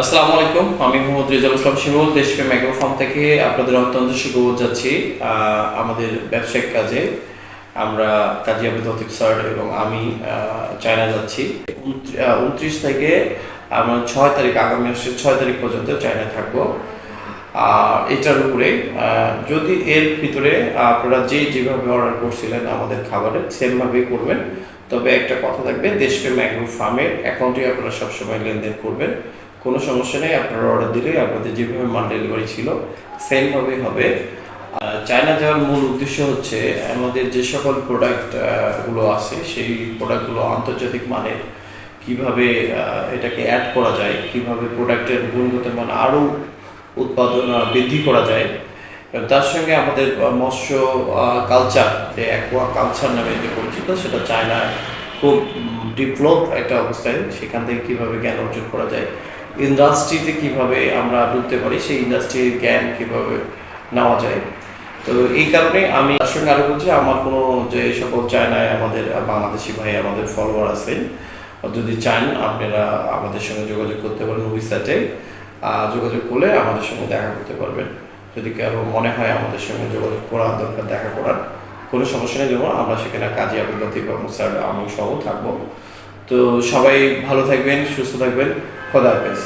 আসসালামু আলাইকুম। আমি মোহাম্মদ রেজাল ইসলাম শিমুল, দেশপ্রেম অ্যাগ্রো ফার্ম থেকে আপনাদের অত্যন্ত সুখবর যাচ্ছি আমাদের ব্যবসায়িক কাজে আমরা কাজী আবেদ হতিক স্যার এবং আমি চায়না যাচ্ছি। উনত্রিশ থেকে আমরা ছয় তারিখ, আগামী মাসের ছয় তারিখ পর্যন্ত চায়নায় থাকব। আর এটার উপরে যদি এর ভিতরে আপনারা যে যেভাবে অর্ডার করছিলেন আমাদের খাবারের, সেমভাবেই করবেন। তবে একটা কথা থাকবে, দেশপ্রেম অ্যাগ্রো ফার্মের অ্যাকাউন্টে আপনারা সবসময় লেনদেন করবেন। কোনো সমস্যা নেই, আপনারা অর্ডার দিলে আপনাদের যেভাবে মাল ডেলিভারি ছিল সেমভাবেই হবে। চায়না যাওয়ার মূল উদ্দেশ্য হচ্ছে, আমাদের যে সকল প্রোডাক্টগুলো আছে, সেই প্রোডাক্টগুলো আন্তর্জাতিক মানের, কীভাবে এটাকে অ্যাড করা যায়, কীভাবে প্রোডাক্টের গুণগত মান আরও উৎপাদন বৃদ্ধি করা যায়। তার সঙ্গে আমাদের মৎস্য কালচার যে অ্যাকোয়া কালচার নামে যে পরিচিত, সেটা চায়নায় খুব ডেভেলপ একটা অবস্থায়, সেখান থেকে কীভাবে জ্ঞান অর্জন করা যায়। ইন্ডাস্ট্রিতে কীভাবে আমরা ঢুকতে পারি, সেই ইন্ডাস্ট্রির জ্ঞান কীভাবে নেওয়া যায়। তো এই কারণে আমি তার সঙ্গে আরও বলছি, আমার কোনো যে সকল চায়নায় আমাদের, বাংলাদেশি ভাই আমাদের ফলোয়ার আছেন যদি চান আপনারা আমাদের সঙ্গে যোগাযোগ করতে পারেন উইসাইটে যোগাযোগ করলে আমাদের সঙ্গে দেখা করতে পারবেন। যদি কারও মনে হয় আমাদের সঙ্গে যোগাযোগ করার দরকার, দেখা করার, কোনো সমস্যা নেই, যেমন আমরা সেখানে কাজী আবুল লতিফ স্যার, আমি সহ থাকব। তো সবাই ভালো থাকবেন, সুস্থ থাকবেন। খোদা হাফেজ।